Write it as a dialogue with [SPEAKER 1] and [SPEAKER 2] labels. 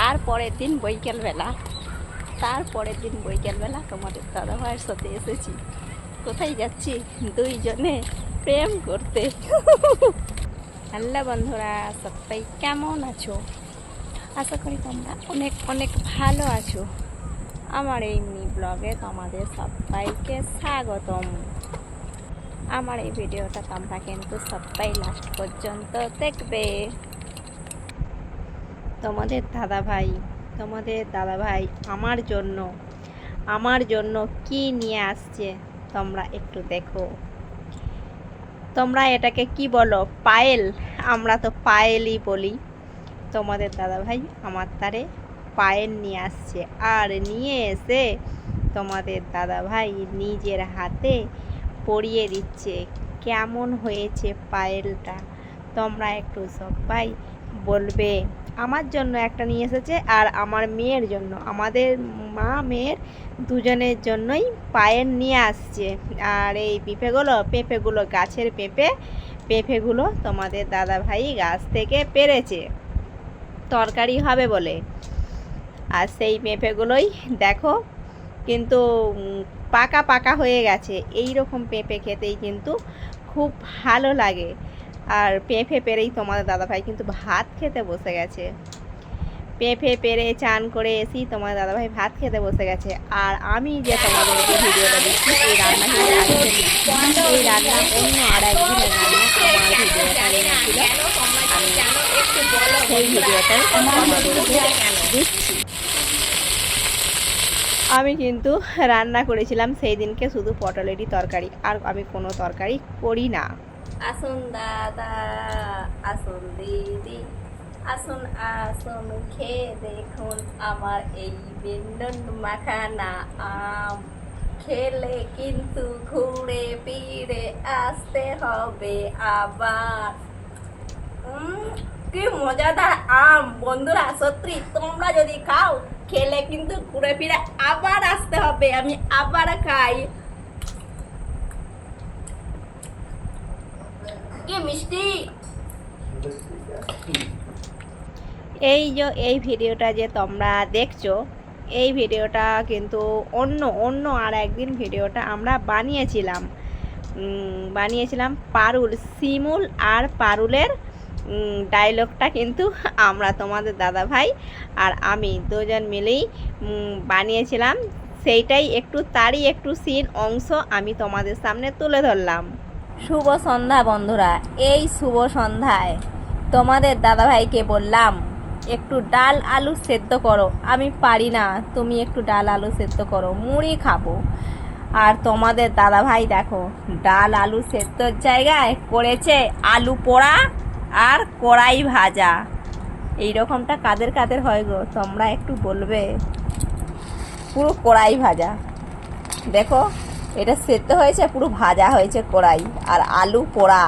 [SPEAKER 1] তারপরের দিন বৈকালবেলা, তারপরের দিন বৈকালবেলা তোমাদের দাদা ভাইয়ের সাথে এসেছি। কোথায় যাচ্ছি? দুইজনে প্রেম করতে। হ্যালো বন্ধুরা, সবাই কেমন আছো? আশা করি তোমরা অনেক অনেক ভালো আছো। আমার এই মিনি ব্লগে তোমাদের সবাইকে স্বাগতম। আমার এই ভিডিওটা তোমরা কিন্তু সবাই লাস্ট পর্যন্ত দেখবে। তোমাদের দাদা ভাই তোমাদের দাদা ভাই আমার জন্য আমার জন্য কি নিয়ে আসছে তোমরা একটু দেখো। তোমরা এটাকে কি বলো? পায়েল? আমরা তো পায়েলই বলি। তোমাদের দাদা ভাই আমার তারে পায়েল নিয়ে আসছে আর নিয়ে এসে তোমাদের দাদা ভাই নিজের হাতে পরিয়ে দিচ্ছে। কেমন হয়েছে পায়েলটা? তোমরা একটু সবাই বলবে। আমার জন্য একটা নিয়ে এসেছে আর আমার মেয়ের জন্য। আমাদের মা, মেয়ের দুজনের জন্যই পায়ের নিয়ে আসছে। আর এই পেঁপেগুলো পেঁপেগুলো, গাছের পেঁপে, পেঁপেগুলো তোমাদের দাদা ভাই গাছ থেকে পেরেছে। তরকারি হবে বলে। আর সেই পেঁপেগুলোই দেখো, কিন্তু পাকা পাকা হয়ে গেছে। এই রকম পেঁপে খেতেই কিন্তু খুব ভালো লাগে। আর পেঁপে পেরেই তোমাদের দাদাভাই কিন্তু ভাত খেতে বসে গেছে। পেঁপে পেরে চান করে এসি তোমার দাদাভাই ভাত খেতে বসে গেছে। আর আমি যে তোমাদেরকে ভিডিওটা এই রান্না এই রান্না অন্য আর একদিনের রান্না আমার ভিডিওটা সেই আমি কিন্তু রান্না করেছিলাম, সেই দিনকে শুধু পটলেরই তরকারি। আর আমি কোনো তরকারি করি না। আসুন দাদা, আসুন দিদি, আসুন আসুন খেয়ে দেখুন আমার এই বেন্দন মাখানা আম। খেলে কিন্তু ঘুরে ফিরে আসতে হবে আবার। কি মজাদার আম। বন্ধুরা, সত্যি, তোমরা যদি খাও, খেলে কিন্তু ঘুরে ফিরে আবার আসতে হবে। আমি আবার খাই কি এই যে, এই ভিডিওটা যে তোমরা দেখছ, এই ভিডিওটা কিন্তু অন্য অন্য আর একদিন ভিডিওটা আমরা বানিয়েছিলাম। বানিয়েছিলাম পারুল শিমুল আর পারুলের ডায়লগটা কিন্তু আমরা তোমাদের দাদা ভাই আর আমি দুজন মিলেই বানিয়েছিলাম। সেইটাই একটু তারই একটু সিন অংশ আমি তোমাদের সামনে তুলে ধরলাম। শুভ সন্ধ্যা বন্ধুরা, এই শুভ সন্ধ্যায় তোমাদের দাদাভাইকে বললাম, একটু ডাল আলু সেদ্ধ করো। আমি পারি না, তুমি একটু ডাল আলু সেদ্ধ করো, মুড়ি খাব। আর তোমাদের দাদাভাই দেখো, ডাল আলু সেদ্ধর জায়গায় করেছে আলু পোড়া আর কড়াই ভাজা। এই রকমটা কাদের কাদের হয় গো, তোমরা একটু বলবে। পুরো কড়াই ভাজা। দেখো এটা সেদ্ধ হয়েছে পুরো ভাজা হয়েছে কড়াই আর আলু পোড়া।